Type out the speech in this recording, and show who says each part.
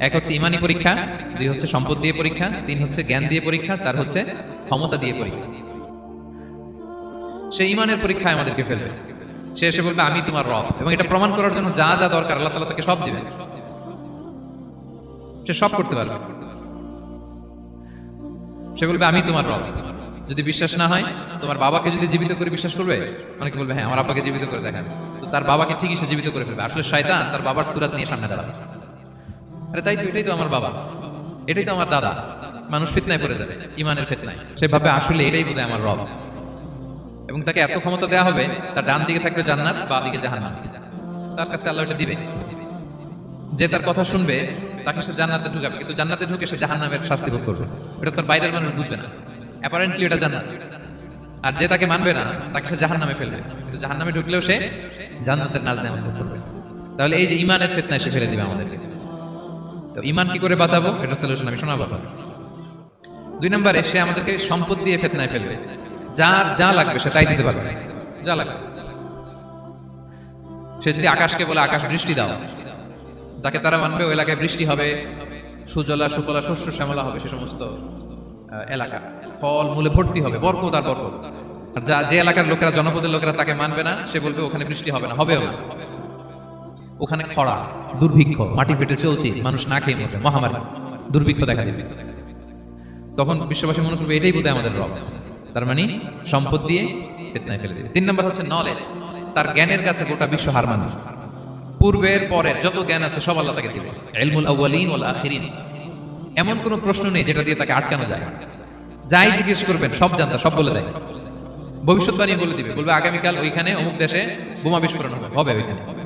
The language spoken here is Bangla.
Speaker 1: এক হচ্ছে ইমানি পরীক্ষা, দুই হচ্ছে সম্পদ দিয়ে পরীক্ষা, তিন হচ্ছে জ্ঞান দিয়ে পরীক্ষা, চার হচ্ছে ক্ষমতা দিয়ে পরীক্ষা। সে ইমানের পরীক্ষায় আমাদেরকে ফেলবে। সে এসে বলবে, আমি তোমার রব। এবং এটা প্রমাণ করার জন্য যা যা দরকার, আল্লাহ তালা তাকে সব দিবেন। সে সব করতে পারবে। সে বলবে, আমি তোমার রব। যদি বিশ্বাস না হয়, তোমার বাবাকে যদি জীবিত করে বিশ্বাস করবে, অনেকে বলবে হ্যাঁ আমার আব্বাকে জীবিত করে দেখান। তো তার বাবাকে ঠিকই সে জীবিত করে ফেলবে। আসলে শয়তান তার বাবার সুরাত নিয়ে সামনে দাঁড়াবে আরে তাই তো, এটাই তো আমার বাবা। এটাই তো আমার দাদা। মানুষ ফিতনায় পড়ে যাবে, ইমানের ফিতনায়। সে ভাবে আসলে এটাই বোধ আমার রব। এবং তাকে এত ক্ষমতা দেওয়া হবে, তার ডান দিকে থাকবে জান্নাত, বা দিকে জাহান্নাম। তার কাছে আল্লাহ এটা দিবে। যে তার কথা শুনবে, তাকে সে জান্নাতে ঢুকাবে। কিন্তু জান্নাতে ঢুকে সে জাহান্নামের শাস্তি ভোগ করবে। এটা তার বাইরের মানুষ বুঝবে না। অ্যাপারেন্টলি এটা জান্নাত। আর যে তাকে মানবে না, তাকে সে জাহান্নামে ফেলবে। কিন্তু জাহান্নামে ঢুকলেও সে জান্নাতের নাজ নেওয়া করবে। তাহলে এই যে ইমানের ফেতনায় সে ফেলে দিবে আমাদেরকে। ইমান কি করে বাঁচাবো? এটা সলিউশন আমি শোনাবো। দুই নম্বরে, সে আমাদেরকে সম্পদ দিয়ে ফেতনায় ফেলবে। যার যা লাগবে সে তাই দিতে পারবে। যা লাগবে। সে যদি আকাশকে বলে, আকাশ, বৃষ্টি দাও। যাকে তারা মানবে, ওই এলাকায় বৃষ্টি হবে। সুজলা, সুফলা, শস্য, শ্যামলা হবে সে সমস্ত এলাকা। ফল, মূলে ভর্তি হবে, বরকত আর বরকত। আর যা, যে এলাকার লোকেরা, জনপদের লোকেরা তাকে মানবে না, সে বলবে, ওখানে বৃষ্টি হবে না, হবেও না। ওখানে খরা, দুর্ভিক্ষ, মাটি পেটে চলছে, মানুষ না খেয়ে মরবে, মহামারী, দুর্ভিক্ষ দেখা দেবে। তখন বিশ্ববাসী মনে করবে, এটাই বোধহয় আমাদের রব। তার মানে সম্পদ দিয়ে ফেতনায় ফেলে দেবে। তিন নম্বর হচ্ছে নলেজ তার জ্ঞানের কাছে গোটা বিশ্ব হার মানুষ পূর্বের পরের যত জ্ঞান আছে, সব আল্লাহ তাকে দিবে ইলমুল আউয়ালিন ওয়াল আখিরিন। এমন কোনো প্রশ্ন নেই যেটা দিয়ে তাকে আটকানো যায়। যাই জিজ্ঞেস করবেন, সব জানতা, সব বলে দেয়। ভবিষ্যৎবাণী বলে দিবে। বলবে, আগামীকাল ওইখানে অমুক দেশে বোমা বিস্ফোরণ হবে। হবে ওইখানে।